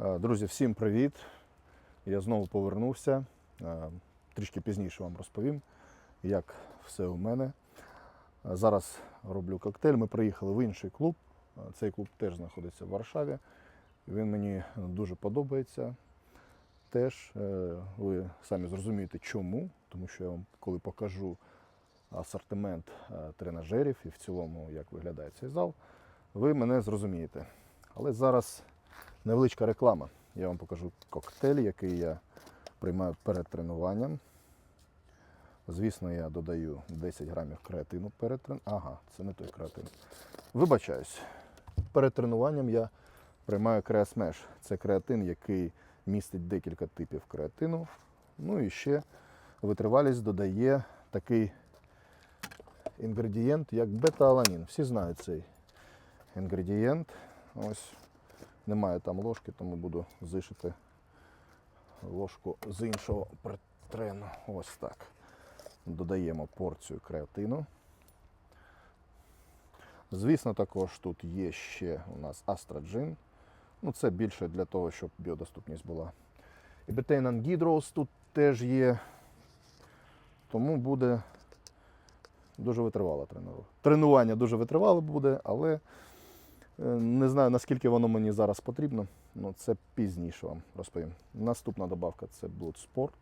Е, Друзі, всім привіт! Я знову повернувся. Е, Трішки пізніше вам розповім, як все у мене. Е, Зараз роблю коктейль. Ми приїхали в інший клуб. Цей клуб теж знаходиться в Варшаві. Він мені дуже подобається. Теж ви самі зрозумієте, чому. Тому що я вам, коли покажу асортимент тренажерів і в цілому, як виглядає цей зал, ви мене зрозумієте. Але зараз невеличка реклама. Я вам покажу коктейль, який я приймаю перед тренуванням. Звісно, я додаю 10 грамів креатину перед тренуванням. Ага, це не той креатин. Вибачаюсь. Перед тренуванням я приймаю креасмеш. Це креатин, який містить декілька типів креатину. Ну і ще витривалість додає такий інгредієнт, як бета-аланін. Всі знають цей інгредієнт. Ось немає там ложки, тому буду зишити ложку з іншого притрену. Ось так. Додаємо порцію креатину. Звісно, також тут є ще у нас астраджин. Ну, це більше для того, щоб біодоступність була. І бетейн гідрос тут теж є. Тому буде дуже витривало тренування. Тренування дуже витривало буде, але не знаю, наскільки воно мені зараз потрібно. Ну, це пізніше вам розповім. Наступна добавка це Blood Sport.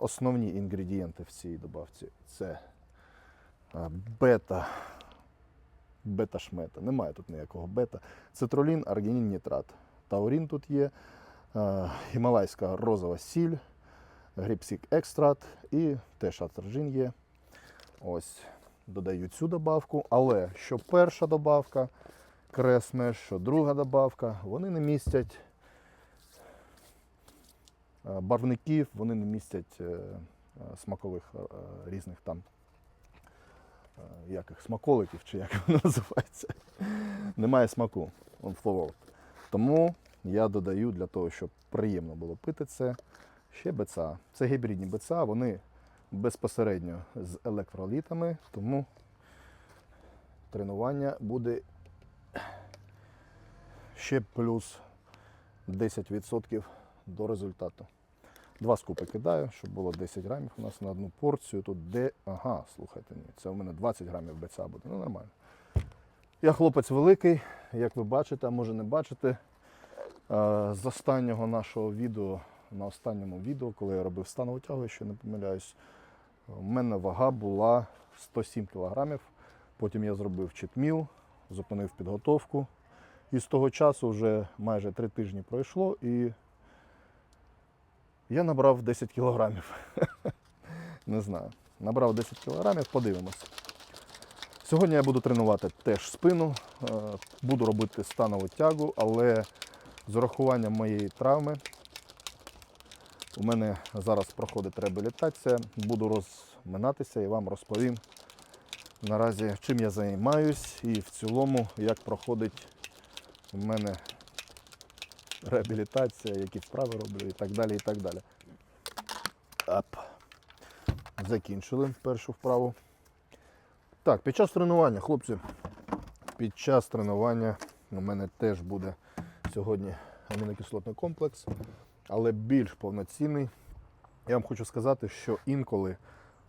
Основні інгредієнти в цій добавці це бета. Бета-шмета. Немає тут ніякого бета. Цитрулін, аргінін, нітрат. Таурін тут є, гімалайська розова сіль, гріпсік екстрат і теж астражин є. Ось додаю цю добавку. Але що перша добавка, кресмеш, що друга добавка, вони не містять е, барвників, вони не містять е, е, смакових різних там яких смаколиків, чи як воно називається. Немає смаку. Тому я додаю для того, щоб приємно було пити це, ще БЦА. Це гібридні БЦА, вони безпосередньо з електролітами, тому тренування буде ще плюс 10% до результату. Два скупи кидаю, щоб було 10 грамів у нас на одну порцію. Тут де. Ага, слухайте, ні, це у мене 20 грамів БЦА буде. Ну нормально. Я хлопець великий, як ви бачите, а може не бачите. Е, З останнього нашого відео, на останньому відео, коли я робив станову тягу, якщо не помиляюсь, у мене вага була 107 кг. Потім я зробив читміл, зупинив підготовку. І з того часу вже майже три тижні пройшло і я набрав 10 кілограмів. Не знаю. Набрав 10 кілограмів, подивимося. Сьогодні я буду тренувати теж спину, е, буду робити станову тягу, але з урахуванням моєї травми у мене зараз проходить реабілітація, буду розминатися і вам розповім наразі, чим я займаюсь і в цілому, як проходить у мене реабілітація, які вправи роблю і так далі. і так далі. Ап. Закінчили першу вправу. Так, під час тренування, хлопці, під час тренування у мене теж буде сьогодні амінокислотний комплекс, але більш повноцінний. Я вам хочу сказати, що інколи,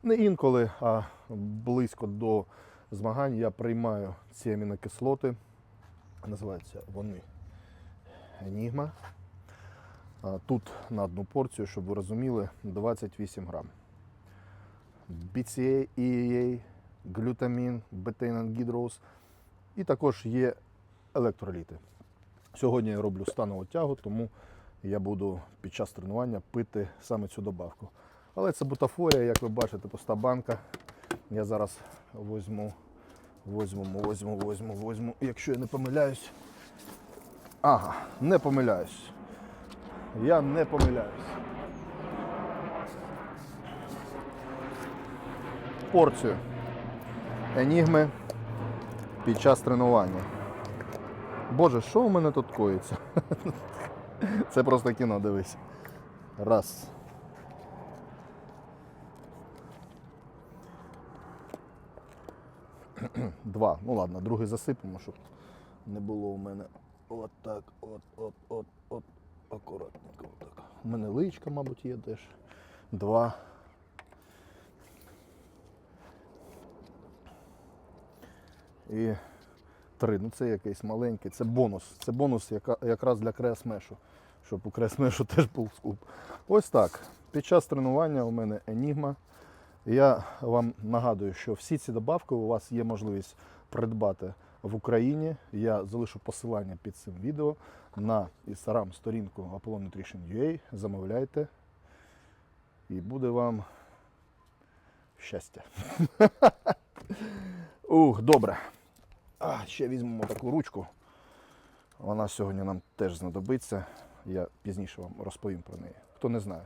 не інколи, а близько до змагань я приймаю ці амінокислоти. Називаються вони Енігма. Тут на одну порцію, щоб ви розуміли, 28 грам. BCA, EAA, глютамін, бетейнангідроз і також є електроліти. Сьогодні я роблю станову тягу, тому я буду під час тренування пити саме цю добавку. Але це бутафорія, як ви бачите, пуста банка. Я зараз возьму, возьму, возьму, возьму, возьму. Якщо я не помиляюсь. Ага, не помиляюсь. Я не помиляюсь. Порцію енігми під час тренування. Боже, що у мене тут коїться? Це просто кіно, дивись. Раз. Два. Ну ладно, другий засипемо, щоб не було у мене от так, от, от, от, от, акуратненько, отак. У мене личка, мабуть, є теж. Два. І три. Ну це якийсь маленький. Це бонус. Це бонус яка, якраз для кресмешу. Щоб у кресмешу теж був скуп. Ось так. Під час тренування у мене Enigma. Я вам нагадую, що всі ці добавки у вас є можливість придбати в Україні. Я залишу посилання під цим відео на інстаграм сторінку Apollon Nutrition UA. Замовляйте. І буде вам щастя. Ух, добре. А, ще візьмемо таку ручку. Вона сьогодні нам теж знадобиться. Я пізніше вам розповім про неї. Хто не знає.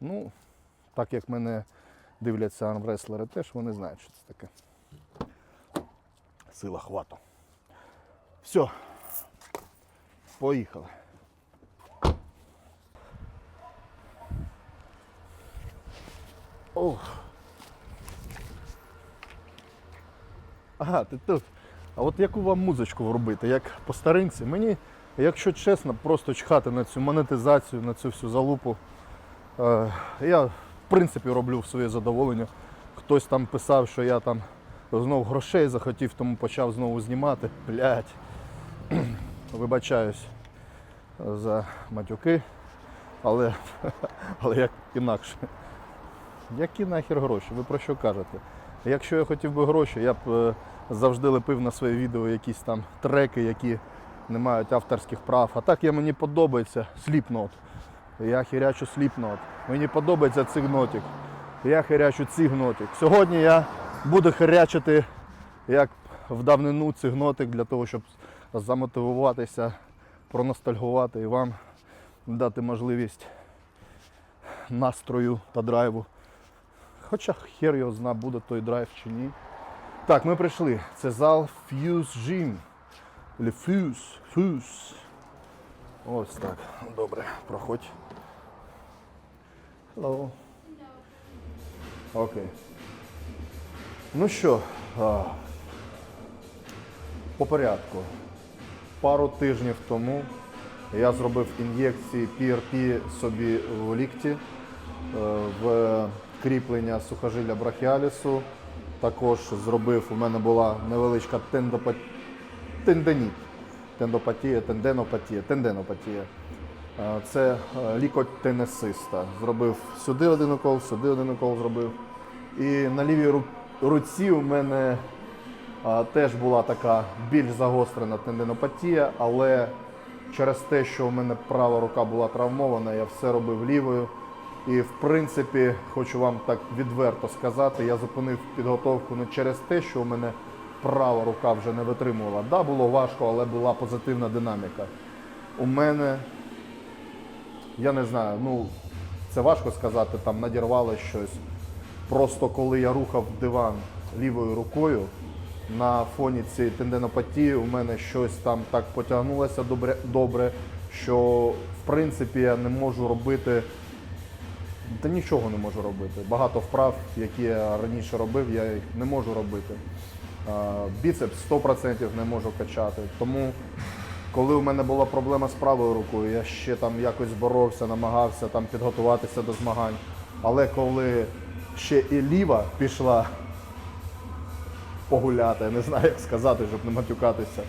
Ну, так як мене дивляться армреслери теж, вони знають, що це таке. Сила хвату. Все. Поїхали. Ох. Ага, ти тут. А от яку вам музичку робити, як по старинці? Мені, якщо чесно, просто чхати на цю монетизацію, на цю всю залупу. Е, я, в принципі, роблю своє задоволення. Хтось там писав, що я там знов грошей захотів, тому почав знову знімати. Блять. Вибачаюсь за матюки, але, але як інакше. Які нахер гроші? Ви про що кажете? Якщо я хотів би гроші, я б е, завжди лепив на своє відео якісь там треки, які не мають авторських прав. А так я мені подобається Slipknot. Я хірячу Slipknot. Мені подобається цигнотик. Я хирячу цигнотик. Сьогодні я буду хирячити як в давнину цигнотик для того, щоб замотивуватися, проностальгувати і вам дати можливість настрою та драйву. Хоча хер його зна, буде той драйв чи ні. Так, ми прийшли. Це зал Fuse Gym. Или Fuse. Fuse. Ось так. Добре, проходь. Hello. Окей. Ну що, по порядку. Пару тижнів тому я зробив ін'єкції PRP собі в лікті е, в кріплення сухожилля брахіалісу. Також зробив, у мене була невеличка тендопа... тенденіт. Тендопатія, тенденопатія, тенденопатія. Це е, лікоть тенесиста. Зробив сюди один укол, сюди один укол зробив. І на лівій руці у мене теж була така більш загострена тендинопатія, але через те, що у мене права рука була травмована, я все робив лівою. І в принципі, хочу вам так відверто сказати, я зупинив підготовку не через те, що у мене права рука вже не витримувала. Да, було важко, але була позитивна динаміка. У мене, я не знаю, ну це важко сказати, там надірвало щось. Просто коли я рухав диван лівою рукою, на фоні цієї тендинопатії у мене щось там так потягнулося добре, добре, що в принципі я не можу робити. Та нічого не можу робити. Багато вправ, які я раніше робив, я їх не можу робити. А, Біцепс 100% не можу качати. Тому, коли у мене була проблема з правою рукою, я ще там якось боровся, намагався там підготуватися до змагань. Але коли ще і ліва пішла погуляти, я не знаю, як сказати, щоб не матюкатися.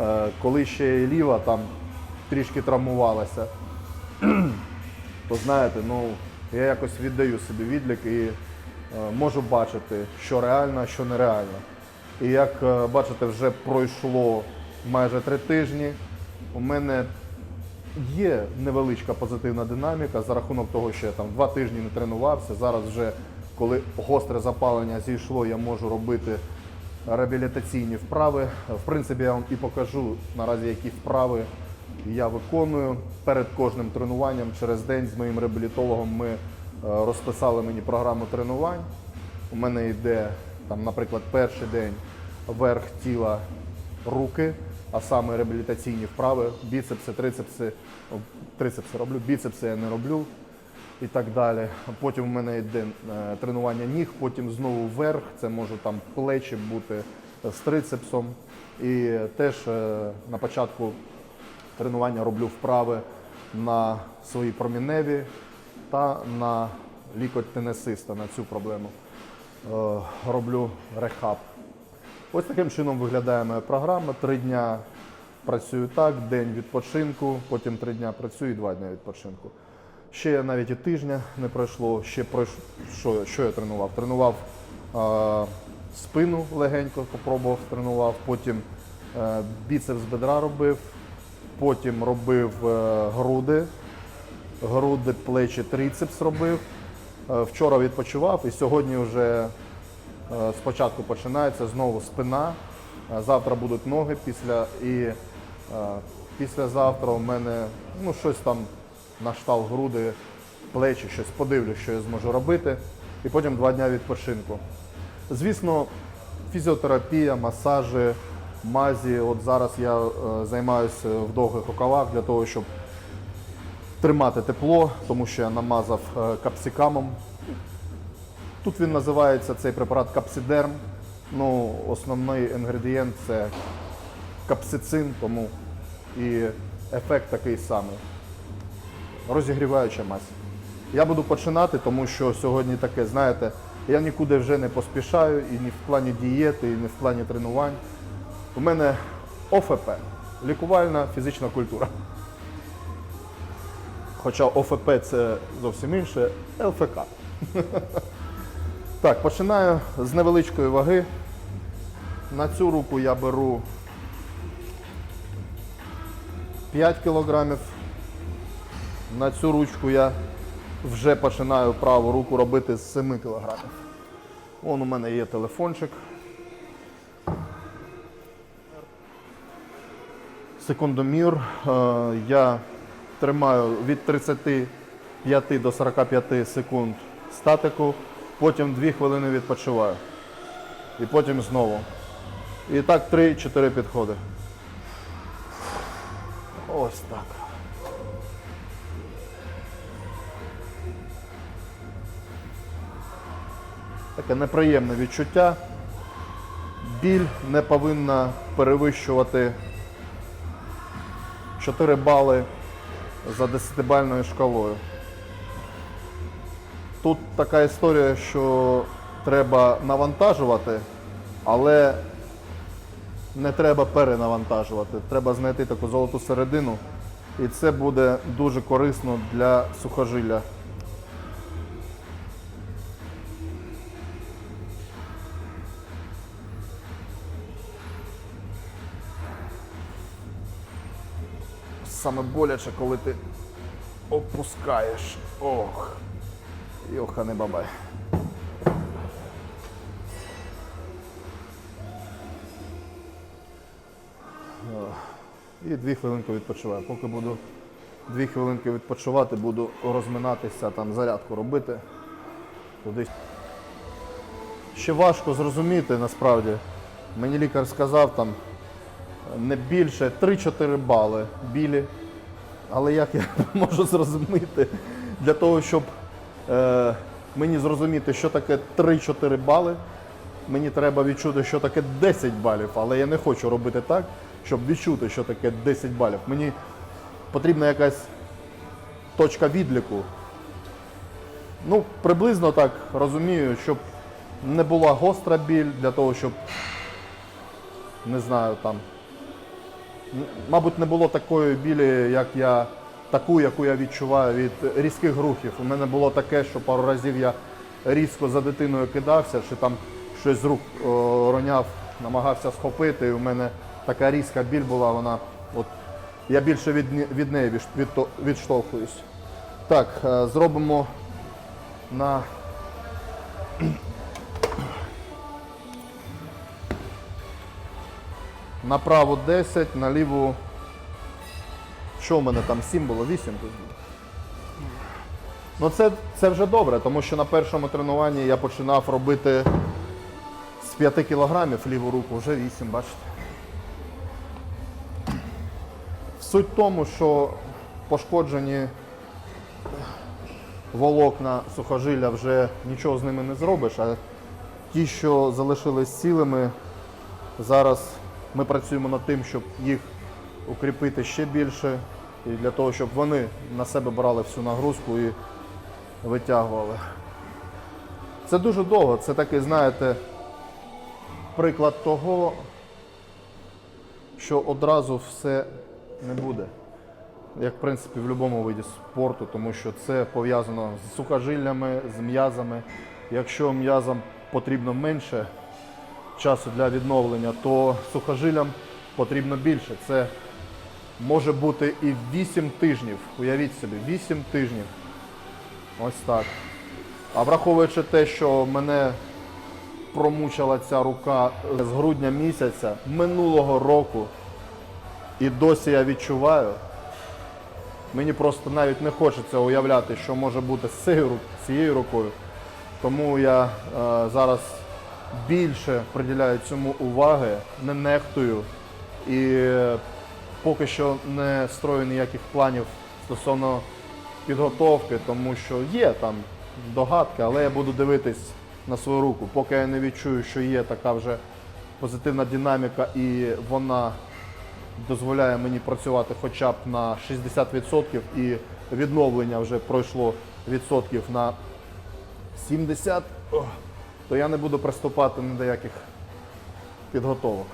Е, Коли ще і ліва там трішки травмувалася, то знаєте, ну я якось віддаю собі відлік і е, можу бачити, що реально, а що нереально. І як е, бачите, вже пройшло майже три тижні. У мене є невеличка позитивна динаміка за рахунок того, що я там два тижні не тренувався. Зараз вже коли гостре запалення зійшло, я можу робити реабілітаційні вправи. В принципі, я вам і покажу наразі, які вправи я виконую перед кожним тренуванням. Через день з моїм реабілітологом ми е, розписали мені програму тренувань. У мене йде там, наприклад, перший день верх тіла руки, а саме реабілітаційні вправи, біцепси, трицепси, трицепси роблю, біцепси я не роблю і так далі. Потім у мене йде е, тренування ніг, потім знову вверх, це може там плечі бути з трицепсом. І теж е, на початку тренування роблю вправи на свої проміневі та на лікоть тенесиста на цю проблему. Е, роблю рехаб. Ось таким чином виглядає моя програма. Три дня працюю так, день відпочинку, потім три дня працюю і два дні відпочинку. Ще навіть і тижня не пройшло. Ще пройш... що, що я тренував? Тренував е, спину легенько, попробував, тренував, потім е, біцепс бедра робив, потім робив е, груди, груди, плечі, трицепс робив. Е, Вчора відпочивав і сьогодні вже е, спочатку починається знову спина. Е, Завтра будуть ноги після і післязавтра у мене ну, щось там на штал груди, плечі, щось подивлюсь, що я зможу робити. І потім два дня відпочинку. Звісно, фізіотерапія, масажі, мазі. От зараз я займаюся в довгих рукавах для того, щоб тримати тепло, тому що я намазав е, капсикамом. Тут він називається цей препарат капсидерм. Ну, основний інгредієнт це капсицин, тому і ефект такий самий. Розігріваюча мазь. Я буду починати, тому що сьогодні таке, знаєте, я нікуди вже не поспішаю і ні в плані дієти, і ні в плані тренувань. У мене ОФП лікувальна фізична культура. Хоча ОФП це зовсім інше, ЛФК. Так, починаю з невеличкої ваги. На цю руку я беру 5 кілограмів. На цю ручку я вже починаю праву руку робити з 7 кілограмів. Вон у мене є телефончик. Секундомір. Е, Я тримаю від 35 до 45 секунд статику, потім 2 хвилини відпочиваю. І потім знову. І так 3-4 підходи. Ось так. Таке неприємне відчуття. Біль не повинна перевищувати 4 бали за 10-бальною шкалою. Тут така історія, що треба навантажувати, але не треба перенавантажувати. Треба знайти таку золоту середину, і це буде дуже корисно для сухожилля. Саме боляче, коли ти опускаєш. Ох. Йоханий бабай. І дві хвилинки відпочиваю. Поки буду дві хвилинки відпочивати, буду розминатися, там зарядку робити. Кудись. Ще важко зрозуміти насправді. Мені лікар сказав там не більше 3-4 бали білі. Але як я можу зрозуміти для того, щоб е, мені зрозуміти, що таке 3-4 бали, мені треба відчути, що таке 10 балів, але я не хочу робити так, щоб відчути, що таке 10 балів. Мені потрібна якась точка відліку. Ну, приблизно так розумію, щоб не була гостра біль, для того, щоб, не знаю, там. Мабуть, не було такої білі, як я, таку, яку я відчуваю від різких рухів. У мене було таке, що пару разів я різко за дитиною кидався, чи там щось з рук роняв, намагався схопити. І у мене така різка біль була, вона от я більше від, від неї відш- відто- відштовхуюсь. Так, е, зробимо на Направо 10, наліву. Що в мене там 7 було? 8 тут. Ну це, це вже добре, тому що на першому тренуванні я починав робити з 5 кілограмів ліву руку, вже 8, бачите. Суть в тому, що пошкоджені волокна сухожилля вже нічого з ними не зробиш, а ті, що залишились цілими, зараз ми працюємо над тим, щоб їх укріпити ще більше, і для того, щоб вони на себе брали всю нагрузку і витягували. Це дуже довго. Це такий, знаєте, приклад того, що одразу все не буде. Як в принципі в будь-якому виді спорту, тому що це пов'язано з сухожиллями, з м'язами. Якщо м'язам потрібно менше часу для відновлення, то сухожилям потрібно більше. Це може бути і 8 тижнів. Уявіть собі, 8 тижнів. Ось так. А враховуючи те, що мене промучила ця рука з грудня місяця минулого року, і досі я відчуваю, мені просто навіть не хочеться уявляти, що може бути з цією, рукою. Тому я е, зараз більше приділяю цьому уваги, не нехтую і е, поки що не строю ніяких планів стосовно підготовки, тому що є там догадки, але я буду дивитись на свою руку. Поки я не відчую, що є така вже позитивна динаміка і вона дозволяє мені працювати хоча б на 60% і відновлення вже пройшло відсотків на 70, ох, то я не буду приступати ні до яких підготовок.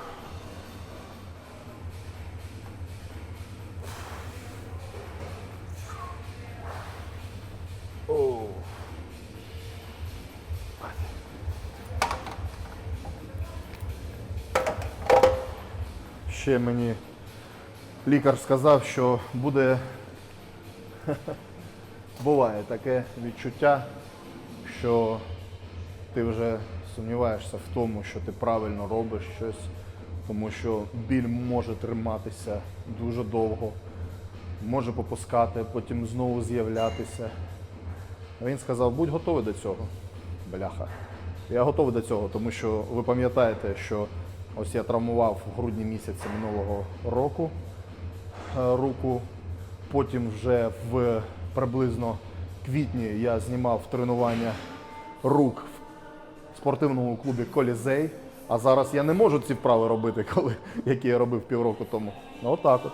Ще мені лікар сказав, що буде буває таке відчуття, що ти вже сумніваєшся в тому, що ти правильно робиш щось, тому що біль може триматися дуже довго, може попускати, потім знову з'являтися. Він сказав, будь готовий до цього. Бляха. Я готовий до цього, тому що ви пам'ятаєте, що ось я травмував в грудні місяці минулого року е, руку. Потім вже в приблизно квітні я знімав тренування рук спортивному клубі Колізей. А зараз я не можу ці вправи робити, коли, які я робив півроку тому. Ну, Отак от.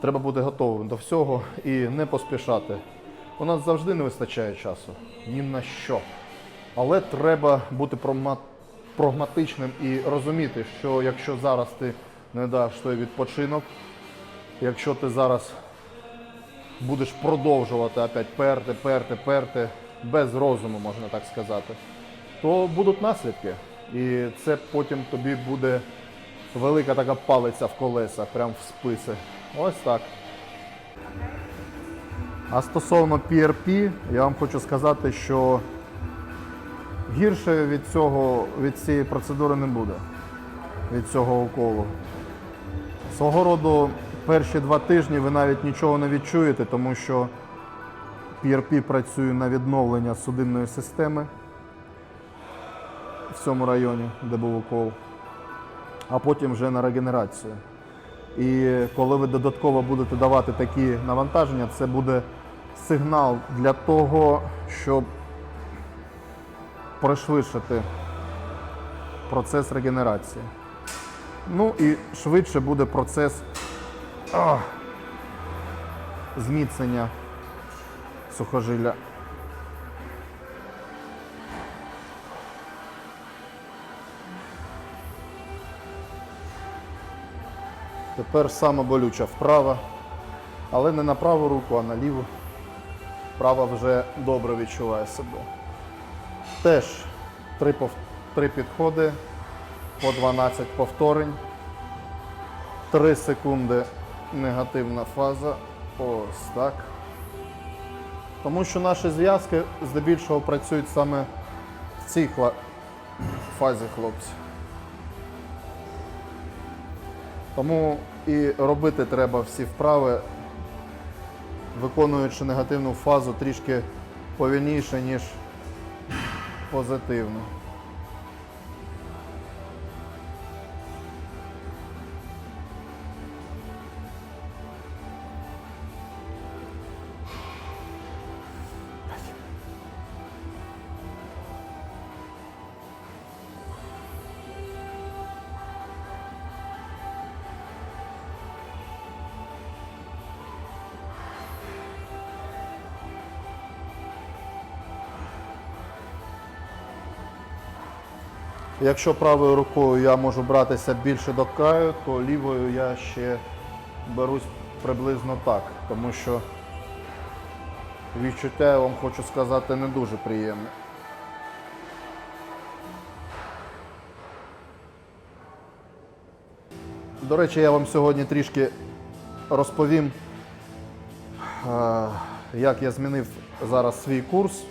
Треба бути готовим до всього і не поспішати. У нас завжди не вистачає часу. Ні на що. Але треба бути прагматичним і розуміти, що якщо зараз ти не даш той відпочинок, якщо ти зараз будеш продовжувати опять перти, перти, перти, без розуму, можна так сказати, то будуть наслідки. І це потім тобі буде велика така палиця в колесах, прям в списи. Ось так. А стосовно PRP, я вам хочу сказати, що гірше від цього, від цієї процедури не буде, від цього уколу. Свого роду перші два тижні ви навіть нічого не відчуєте, тому що PRP працює на відновлення судинної системи в цьому районі, де був укол, а потім вже на регенерацію. І коли ви додатково будете давати такі навантаження, це буде сигнал для того, щоб пришвидшити процес регенерації. Ну і швидше буде процес а, зміцнення сухожилля. Тепер саме болюча вправа, але не на праву руку, а на ліву. Права вже добре відчуває себе. Теж три, пов... три підходи по 12 повторень. 3 секунди негативна фаза. Ось так. Тому що наші зв'язки здебільшого працюють саме в цій фазі хлопці. Тому і робити треба всі вправи, виконуючи негативну фазу трішки повільніше, ніж позитивну. Якщо правою рукою я можу братися більше до краю, то лівою я ще берусь приблизно так, тому що відчуття, я вам хочу сказати, не дуже приємне. До речі, я вам сьогодні трішки розповім, як я змінив зараз свій курс,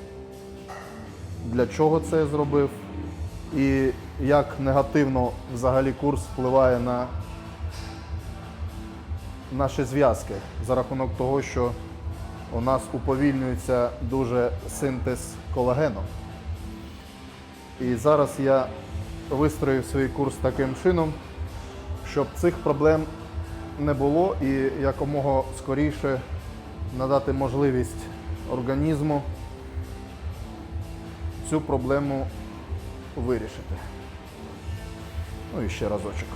для чого це я зробив, і як негативно взагалі курс впливає на наші зв'язки за рахунок того, що у нас уповільнюється дуже синтез колагену. І зараз я вистроїв свій курс таким чином, щоб цих проблем не було і якомога скоріше надати можливість організму цю проблему вирішити. Ну і ще разочок.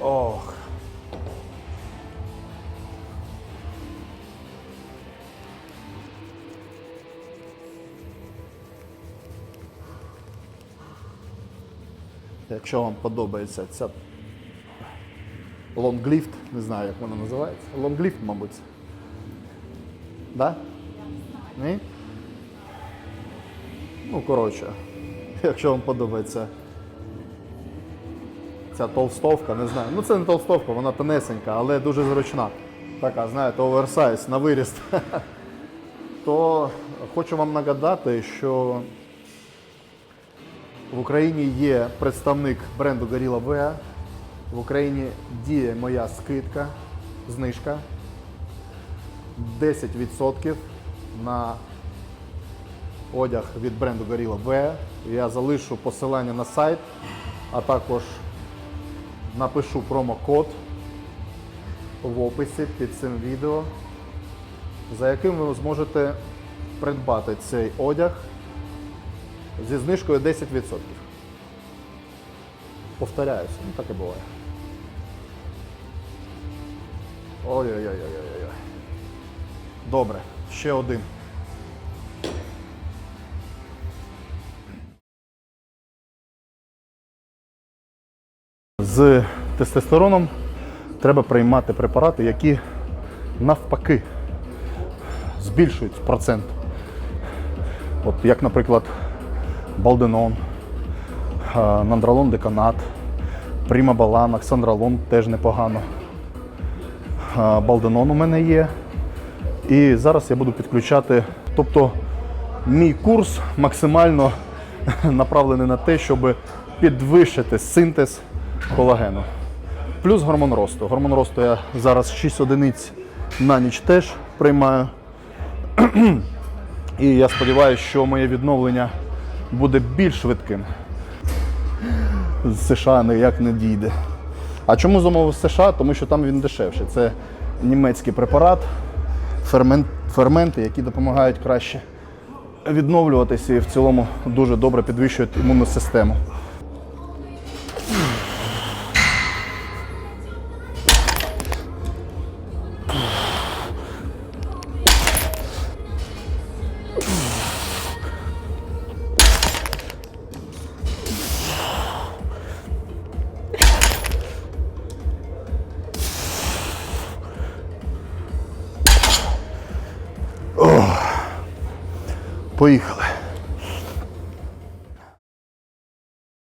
Ох. Якщо вам подобається ця лонгліфт, не знаю, як вона називається. Лонгліфт, мабуть. Да? Ні? Ну, коротше, якщо вам подобається ця толстовка, не знаю. Ну це не толстовка, вона тонесенька, але дуже зручна. Така, знаєте, оверсайз на виріст. То хочу вам нагадати, що в Україні є представник бренду Gorilla Wear. В Україні діє моя скидка, знижка 10% на одяг від бренду Gorilla Wear. Я залишу посилання на сайт, а також напишу промокод в описі під цим відео, за яким ви зможете придбати цей одяг зі знижкою 10%. Повторяюся, ну так і буває. Ой-ой-ой-ой-ой. Добре, ще один. З тестостероном треба приймати препарати, які навпаки збільшують процент. От як, наприклад, балденон, нандролон деканат, примабалан, оксандролон теж непогано. Балденон у мене є. І зараз я буду підключати. Тобто мій курс максимально направлений на те, щоб підвищити синтез колагену. Плюс гормон росту. Гормон росту я зараз 6 одиниць на ніч теж приймаю. І я сподіваюся, що моє відновлення буде більш швидким. З США ніяк не дійде. А чому замовив з США? Тому що там він дешевший. Це німецький препарат, фермент, ферменти, які допомагають краще відновлюватися і в цілому дуже добре підвищують імунну систему.